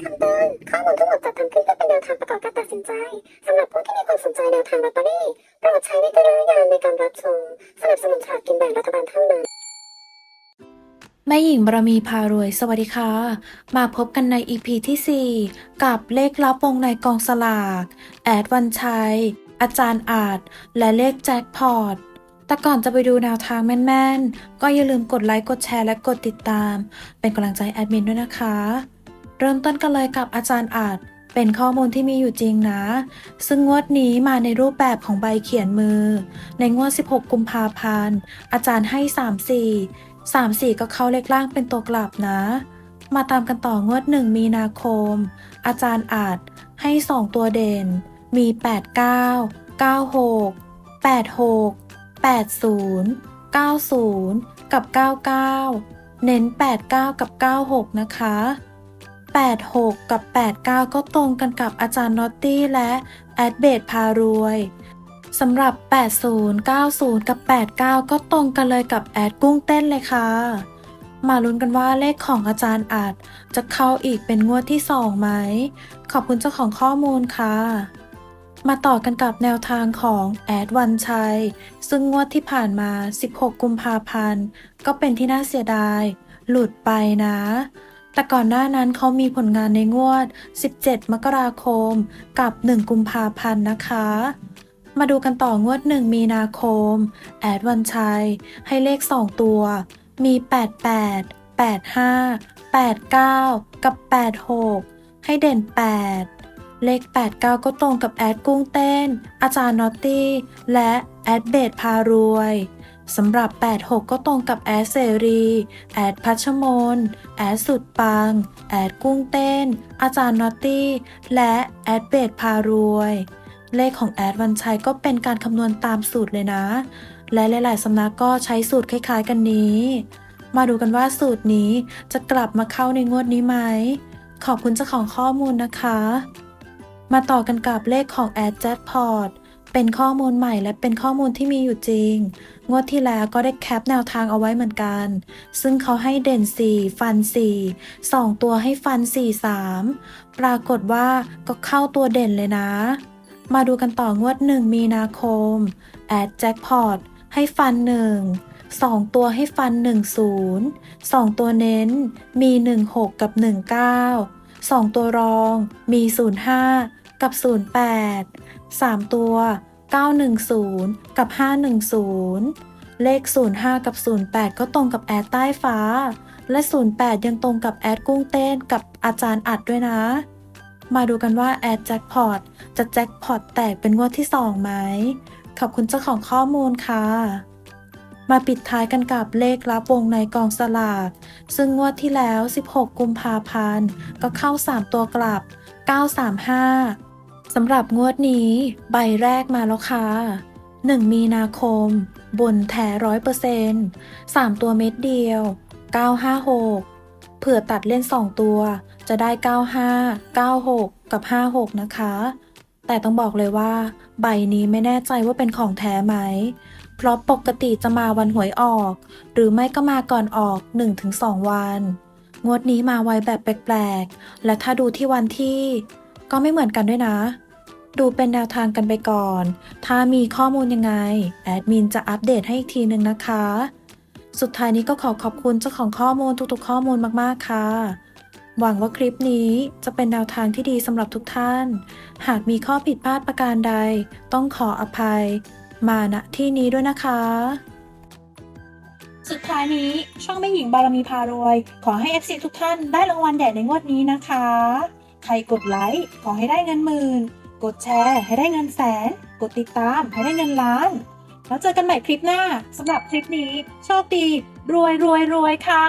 คำเตือนข้อมูลทั้งหมดจัดทำขึ้นเพื่อเป็นแนวทางประกอบการตัดสินใจสำหรับผู้ที่มีความสนใจแนวทางลอตเตอรี่โปรดใช้วิจารณญาณในการรับชมสนับสนุนฉลากกินแบ่งรัฐบาลเท่านั้นแม่หญิงบารมีพารวย สวัสดีค่ะ มาพบกันใน EP ที่ 4 กับเลขลับวงในกองสลาก แอดวันชัย อาจารย์อาจ และเลขแจ็คพอตแต่ก่อนจะไปดูแนวทางแม่นๆ ก็อย่าลืมกดไลค์ กดแชร์ และกดติดตาม เป็นกำลังใจแอดมินด้วยนะคะ เริ่มต้นกันเลยกับอาจารย์อาจ เป็นข้อมูลที่มีอยู่จริงนะ ซึ่งงวดนี้มาในรูปแบบของใบเขียนมือ ในงวด 16 กุมภาพันธ์ อาจารย์ให้ 3 4 3 4 ก็เข้าเลขล่างเป็นตัวกลับนะ มาตามกันต่องวด 1 มีนาคม อาจารย์อาจให้ 2 ตัวเด่น มี 89 96 86 80 90 กับ 99 เน้น 89 กับ 96 นะคะ 86 กับ 89 ก็ตรงกันกับอาจารย์นอตตี้และแอดเบดพารวยสำหรับ 80 90 กับ 89 ก็ตรงกันเลยกับแอดกุ้งเต้นเลยค่ะ มาลุ้นกันว่าเลขของอาจารย์อาจจะเข้าอีกเป็นงวดที่ 2 ไหม ขอบคุณเจ้าของข้อมูลค่ะ มาต่อกันกับแนวทางของแอดวันชัย ซึ่งงวดที่ผ่านมา 16 กุมภาพันธ์ ก็เป็นที่น่าเสียดาย หลุดไปนะ แต่ก่อนหน้านั้นเขามีผลงานในงวด 17 มกราคม กับ 1 กุมภาพันธ์นะคะ มาดูกันต่องวด 1 มีนาคม แอดวันชัย ให้เลข 2 ตัว มี 88 85 89 กับ 86 ให้เด่น 8 เลข 89 ก็ตรงกับแอดกุ้งเต้น อาจารย์นอตตี้ และแอดเบดพารวย สำหรับ 86 ก็ตรงกับแอดเสรี แอดพัชมน แอดสุดปัง แอดกุ้งเต้น อาจารย์นอตตี้ และแอดเบดพารวย เลขของแอดวันชัยก็เป็นการคำนวณตามสูตรเลยนะ และหลาย ๆ สำนักก็ใช้สูตรคล้าย ๆ กันนี้ มาดูกันว่าสูตรนี้จะกลับมาเข้าในงวดนี้ไหม ขอบคุณเจ้าของข้อมูลนะคะ มาต่อกันกับเลขของแอดแจ็คพอต เป็นข้อมูลใหม่และเป็นข้อมูลที่มีอยู่จริง งวดที่แล้วก็ได้แคปแนวทางเอาไว้เหมือนกัน ซึ่งเขาให้เด่น 4 ฟัน 4 2 ตัวให้ฟัน 4 3 ปรากฏว่าก็เข้าตัวเด่นเลยนะ มาดูกันต่องวด 1 มีนาคม แอดแจ็คพอตให้ฟัน 1 2 ตัวให้ฟัน 1 0 2 ตัวเน้นมี 16 กับ 19 2 ตัวรองมี 05 กับ 08 3 ตัว 910 กับ 510 เลข 05 กับ 08 ก็ตรงกับแอดใต้ฟ้า และ 08 ยังตรงกับแอดกุ้งเต้นกับอาจารย์อัดด้วยนะ มาดูกันว่าแอดแจ็คพอตจะแจ็คพอตแตกเป็นงวดที่ 2 ไหม ขอบคุณเจ้าของข้อมูลค่ะมาปิดท้ายกันกับเลขรับวงในกองสลาก ซึ่งงวดที่แล้ว 16 กุมภาพันธ์ ก็เข้า 3 ตัวกลับ 935 สำหรับงวดนี้ ใบแรกมาแล้วค่ะ 1 มีนาคม บนแท้ร้อยเปอร์เซ็นต์3ตัวเม็ดเดียว 956 เผื่อตัดเล่น 2 ตัว จะได้ 95 96 กับ 56 นะคะ แต่ต้องบอกเลยว่า ใบนี้ไม่แน่ใจว่าเป็นของแท้ไหม เพราะปกติจะมาวันหวยออก หรือไม่ก็มาก่อนออก 1-2 วัน งวดนี้มาไวแบบแปลกๆ และถ้าดูที่วันที่ ก็ไม่เหมือนกันด้วยนะ ดูเป็นแนวทางกันไปก่อน ถ้ามีข้อมูลยังไง แอดมินจะอัปเดตให้อีกทีหนึ่งนะคะ สุดท้ายนี้ก็ขอขอบคุณเจ้าของข้อมูลทุกๆ ข้อมูลมากๆค่ะ หวังว่าคลิปนี้จะเป็นแนวทางที่ดีสำหรับทุกท่าน หากมีข้อผิดพลาดประการใด ต้องขออภัย มาณที่นี้ด้วยนะคะสุดท้ายนี้ช่องแม่หญิงบารมีพารวย ขอให้ FC ทุกท่านได้รางวัลใหญ่ในงวดนี้นะคะ ใครกดไลค์ขอให้ได้เงินหมื่น กดแชร์ให้ได้เงินแสน กดติดตามให้ได้เงินล้าน แล้วเจอกันใหม่คลิปหน้าสำหรับคลิปนี้ โชคดี รวยรวยรวยค่ะ